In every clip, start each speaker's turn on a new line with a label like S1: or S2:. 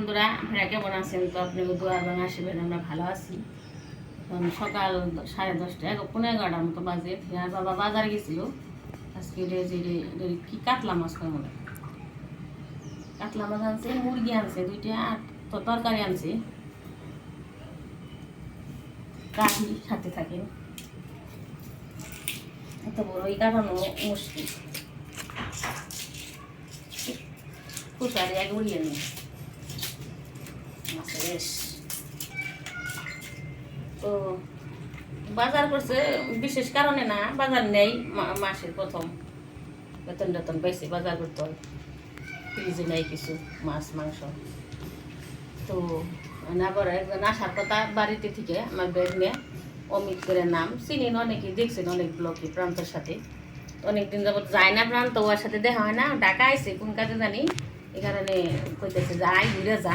S1: বন্ধুরা, আপনারা কেমন আছেন? তো আপনি দোয়া এবং আসবেন আমরা ভালো আছি। সকাল সাড়ে দশটা, এক পনেরো এগারোটার মতো বাজে। আর বাবা বাজার গেছিল। আজকে কি কাতলা মাছ করে মনে কাতলা মাছ আনছে, মুরগি আনছে দুইটা, আর তো তরকারি আনছে। কাঠি সাথে থাকে। এত বড়, এই কাটানো মুশকিল কুসারি আগে উড়িয়ে নিই রেশ তো বাজার করছে, বিশেষ কারণে না, বাজার নেই মাসের প্রথম। বেতন টেতন পাইছে, বাজার করতে হয়। ফ্রিজে নেই কিছু, মাছ, মাংস। তো আবার একজন আসার কথা বাড়িতে থেকে আমার ব্যাগ নিয়ে অমিত করে নাম। চিনেন অনেকে, দেখছেন অনেক ব্লকে প্রান্তর সাথে। অনেকদিন যাবত যায় না প্রান্ত, ওর সাথে দেখা হয় না। ঢাকা আইসে কোন কাজে জানি। এই কারণে কইতেছে যাই ঘুরে যা।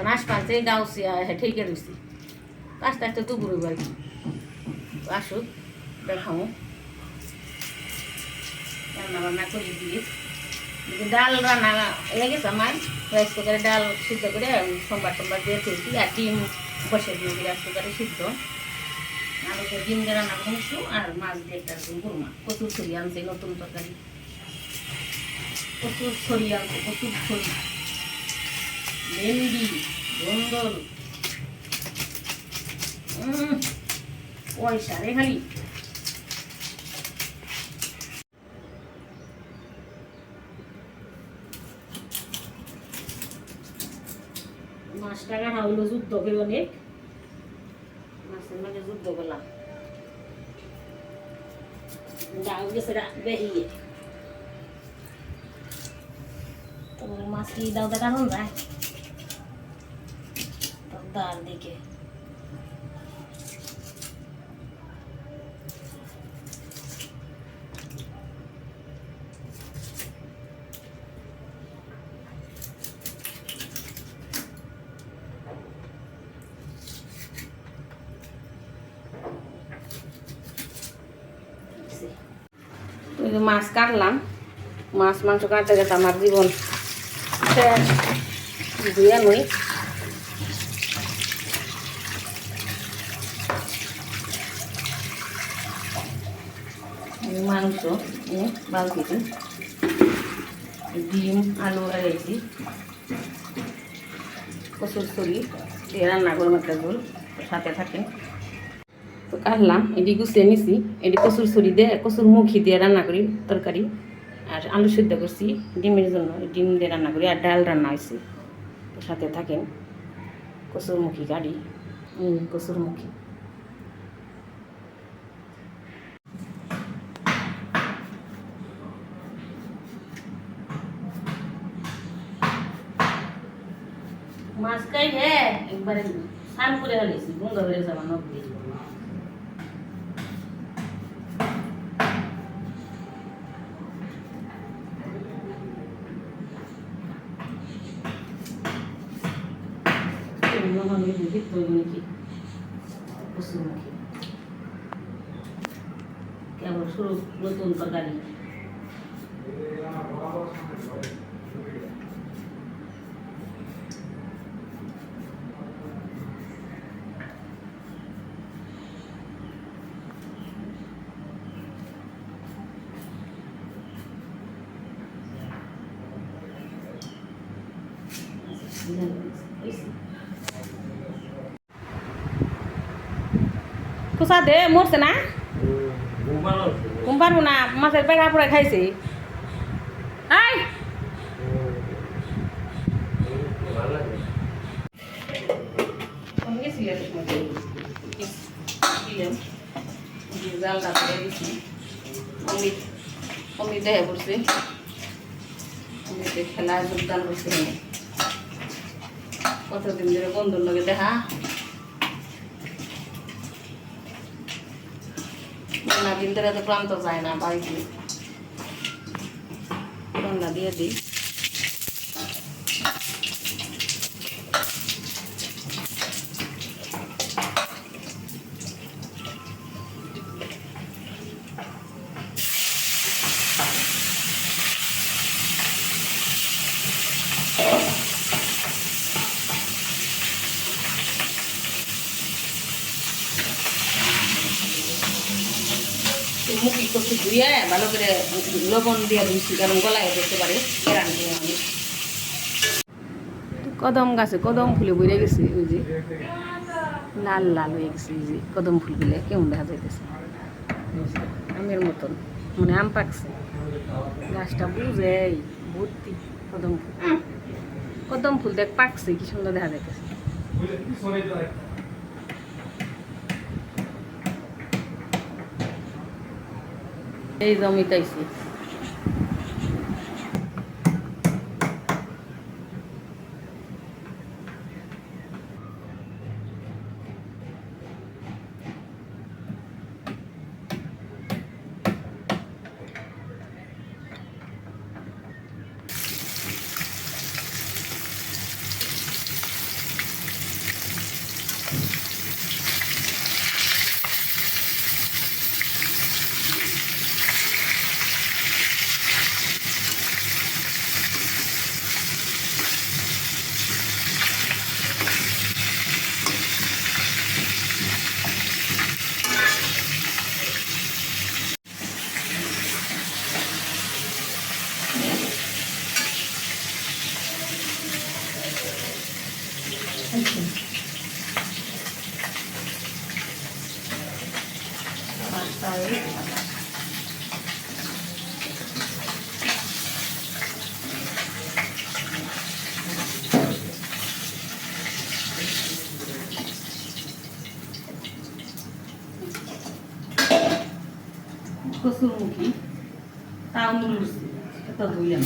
S1: তখন আসপানছে গাউসিয়া ঠেকে রয়েছি আস্তে আস্তে তো ঘুরবো আর কি তো আসুক দেখাও রান্না বান্না করে দিয়ে। ডাল রান্না হয়ে গেছে আমার। রাইস কুকারে ডাল সিদ্ধ করে সোমবার টোমবার দিয়ে ফেলছি আর ডিম বসে দিয়ে রাইস কুকারে সিদ্ধ। আলু দিয়ে ডিম দিয়ে রান্না করছ আর মাছ দিয়ে একটা গুরমা প্রচুর ছড়ি আনছে, নতুন তরকারি। প্রচুর ছড়ি আনছে প্রচুর ছড়ি। ভেন্ডি, ধন্দল। পয়সা রে খালি। মাছ টাকা হইল যুদ্ধ করে অনেক মাছের মাঝে যুদ্ধ করলাম। ডাল গেছে বেরিয়ে তো মাছ কি দাও দেখানো যায়? তো ডাল দিকে মাছ কাটলাম। মাছ মাংস কাটতে গেছে আমার জীবন শেষ। ধুয়ে নই। মাংস বালতিতে ডিম, আলু লাগাইছি কচুর ছড়ি দিয়ে রান্না করলাম একটা ঝোল, সাথে থাকেন তো কাটলাম, এটি গুছিয়ে নিছি। এটি কচুর ছড়ি দিয়ে, কচুর মুখি দিয়ে রান্না করি, তরকারি। আর আলু সিদ্ধ করছি, ডিমের জন্য ডিম দিয়ে রান্না করি, আর ডাল রান্না হয়েছে। সাথে থাকেন, কচুর মুখি গাড়ি কচুর মুখি। একবারে স্নান করে হালিয়েছি বন্ধ হয়ে যাবা নদী কেবল শুরু নতুন তরকারি। কুসা দে মরছে না? ঘুম পারব না মাছের পেড়া পড়ে খাইছে। আই! জালটা দিচ্ছি অমিত অমিত দেহে পড়ছে খেলায় যোগদান করছে কতদিন ধরে বন্ধুর লগে দেখা? রান্না দিন ধরে তো ক্লান্ত যায় না বাড়িতে। রান্না দিয়ে দিই। মুখি কষু ধুয়ে ভালো করে লবণ দিয়ে ধুইছি, কারণ গলায় ধরতে পারে কদম গাছে কদম ফুলে বইরে গেছে, ওই যে লাল লাল হয়ে গেছে ওই যে কদম ফুল ফুলগুলো, কেমন দেখা যাইতেছে? আমের মতন মানে আম পাকছে। গাছটা বুঝে ভর্তি কদম ফুল। কদম ফুল দেখ পাকছে, কি সুন্দর দেখা যাইতেছে। এই জমিটাইছি কসুরমুখী তাও নুডলস এটা ধুইলাম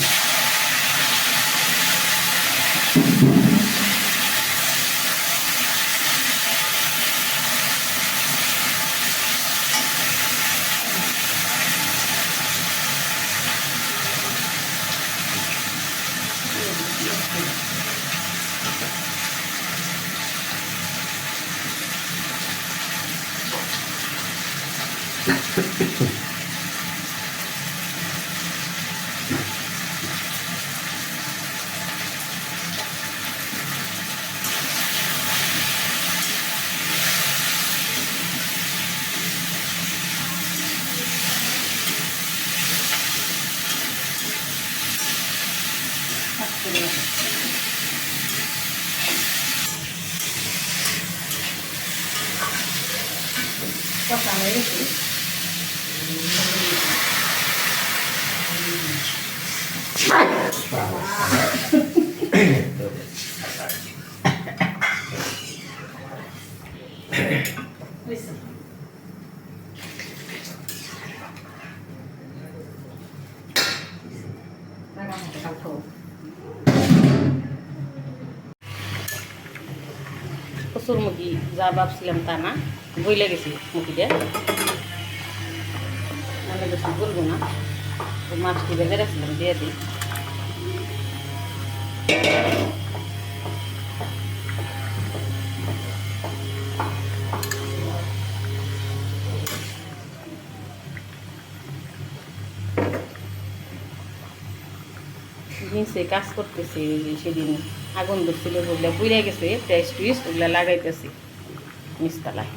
S1: কথা হয়ে গেছে হয়েছে। লাগা হাতে কাটো। কচুর মুখি যা ভাবছিলাম তা না বইলে গেছি মুখিটা মানে বেশি বলব না। মাছটি বেঁধে রাখছিলাম, দিয়ে দিই। জিন্সে কাজ করতেছে সেদিন আগুন ধরছিল ওগুলো বুড়ে গেছে টেস্ট টুইস ওগুলো লাগাইতেছি নিচতলায়।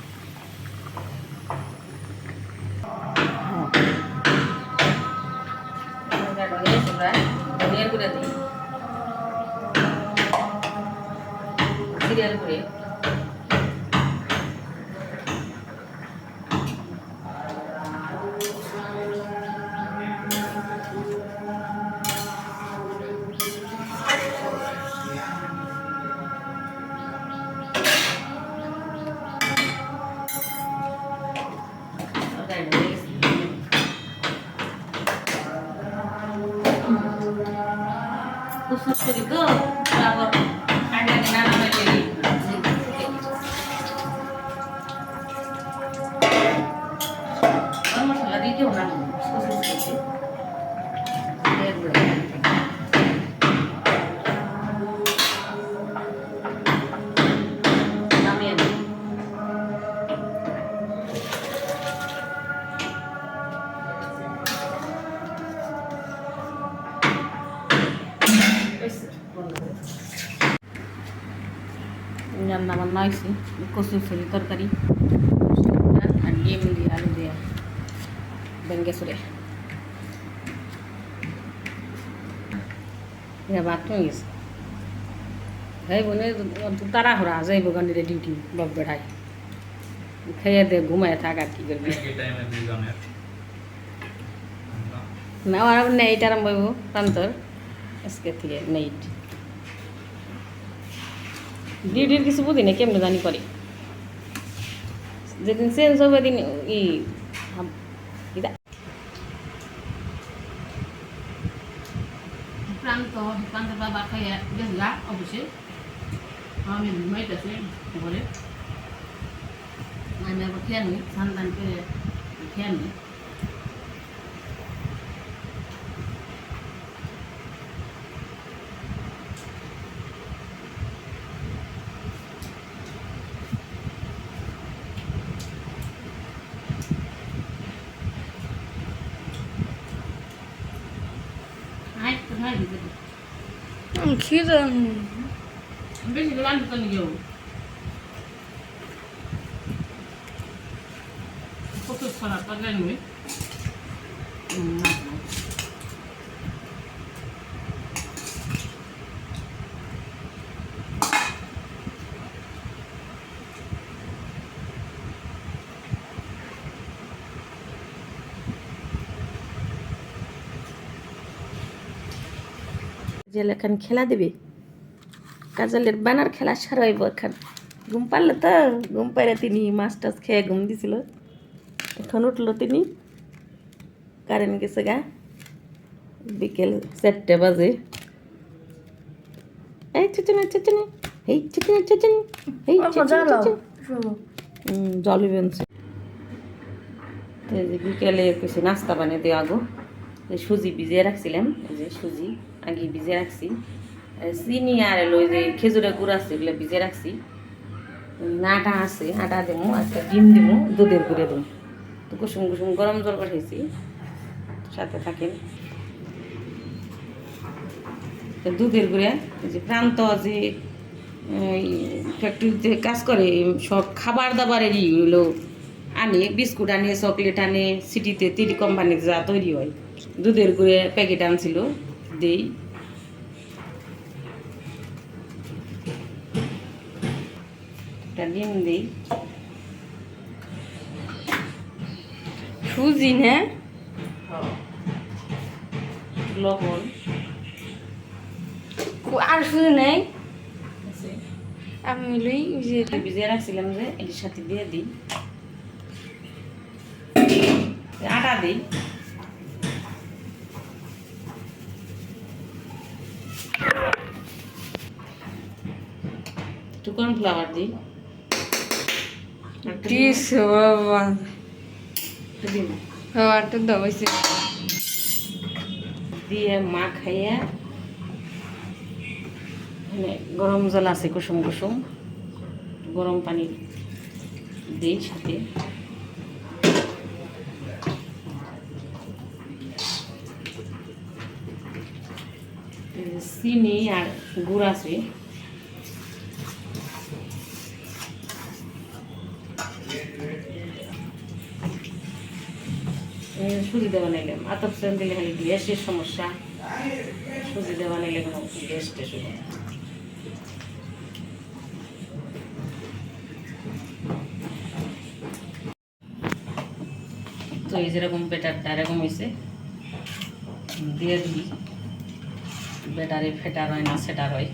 S1: কচুর ছড়ি তরকারি আর ডিম দিয়ে আলু দিয়ে। ব্যাঙ্গে সুরে এটা ভাত হয়ে গেছে? ভাই বোনে তারা হরা যাইব গান্ডিরে ডিউটি বাপ বেড়াই খেয়ে দে ঘুমায় থাক আর কি করবি
S2: দুজনের
S1: না আর নেইট আরাম বইব প্রান্তর আজকে থেকে নেইট। ডিউটির কিছু বুঝি না কেমনে জানি করে যেদিন চেঞ্জ হবে দিন ই আমি ঘুমাইতেছি ঘরে আমি আবার খেয়ে নি স্নান টান করে খেয়ে নি আয় তো ভাই দিতে
S3: খিদে
S1: বেশি করে আনতে তো নিয়ে কত খারাপ পাগলা জেল এখন খেলা দেবে? কাজলের বানার খেলা সারাইব এখন। ঘুম পারল তো ঘুম পাইলে তিনি মাছ টাছ খেয়ে ঘুম দিছিল। এখন উঠল তিনি কারেন্ট গেছে গা। বিকেল চারটে বাজে। এই চুচুনি চুচুনি এই চুচুনি চুচুনি এই জলই বেনছে। বিকেলে কিছু নাস্তা বানিয়ে দেওয়া গো। সুজি ভিজিয়ে রাখছিলাম এই যে সুজি। আগে ভিজে রাখছি। চিনি আর এলো ওই যে খেজুরের গুড় আছে, এগুলো ভিজে রাখছি। আটা আছে, আটা দেবো একটা ডিম দেবো, দুধের গুঁড়ে দেবো। তো কুসুম কুসুম গরম জল পাঠাইছি। সাথে থাকেন। দুধের গুঁড়ে যে প্রান্ত যে ফ্যাক্টরিতে কাজ করে, সব খাবার দাবারেরই হলো। আনে, বিস্কুট আনে, চকলেট আনে, সিটিতে তিরি কোম্পানিতে যা তৈরি হয়। দুধের গুঁড়ে প্যাকেট আনছিল। দেই। একটা ডিম দিই।
S3: সুজি না?
S1: লবণ।
S3: আর সুজি নেই? আমি লই যে
S1: এটা ভিজিয়ে রাখছিলাম যে এটির সাথে দিয়ে দিই। আটা দিই। দিই।
S3: বাবা
S1: দিয়ে মা খাইয়া মানে গরম জল আছে কুসুম কুসুম। গরম পানি দিই সাথে। চিনি আর গুড় আছে। সুজি দেওয়া নাইলাম আতপ সেন দিলে খালি গ্যাসের সমস্যা। সুজি দেওয়া নাইলে কোনো গ্যাস টেস। তো এই যেরকম বেটারটা এরকম হয়েছে দিয়ে দিই বেটারে ফেটার হয় না, সেটার হয়।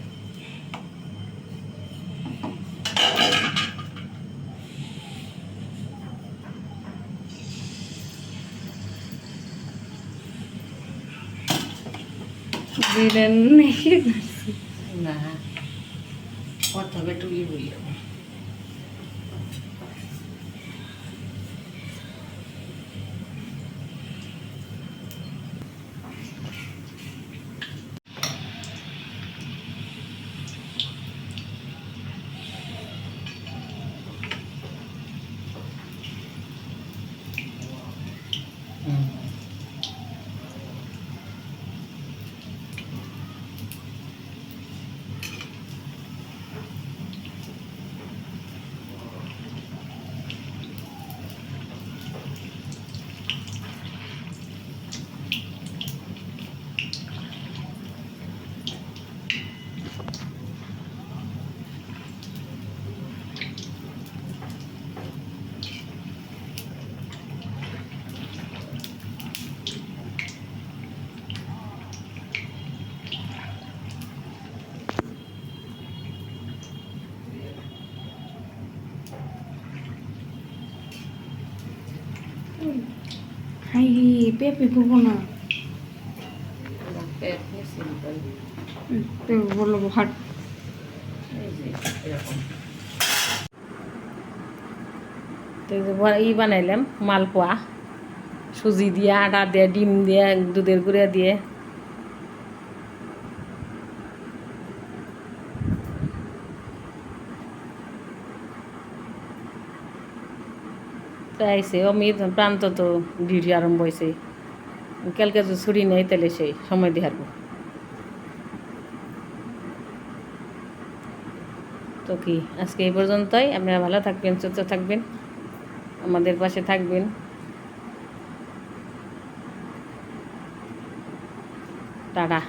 S3: দিলেন নাকি?
S1: না কত হবে টুলি
S3: হাই পেঁপে করব না বলল
S1: ব- ই বানাইলাম মালপোয়া সুজি দিয়ে আটা দিয়ে ডিম দিয়ে দুধের গুঁড়া দিয়ে আইসে অমিত প্রান্ত তো ডিউটি আরম্ভ হয়েছে কালকে তো ছুটি নেই তাহলে সেই সময় দিয়ে হারবো তো কি, আজকে এই পর্যন্তই। আপনারা ভালো থাকবেন, সুস্থ থাকবেন, আমাদের পাশে থাকবেন। টাটা।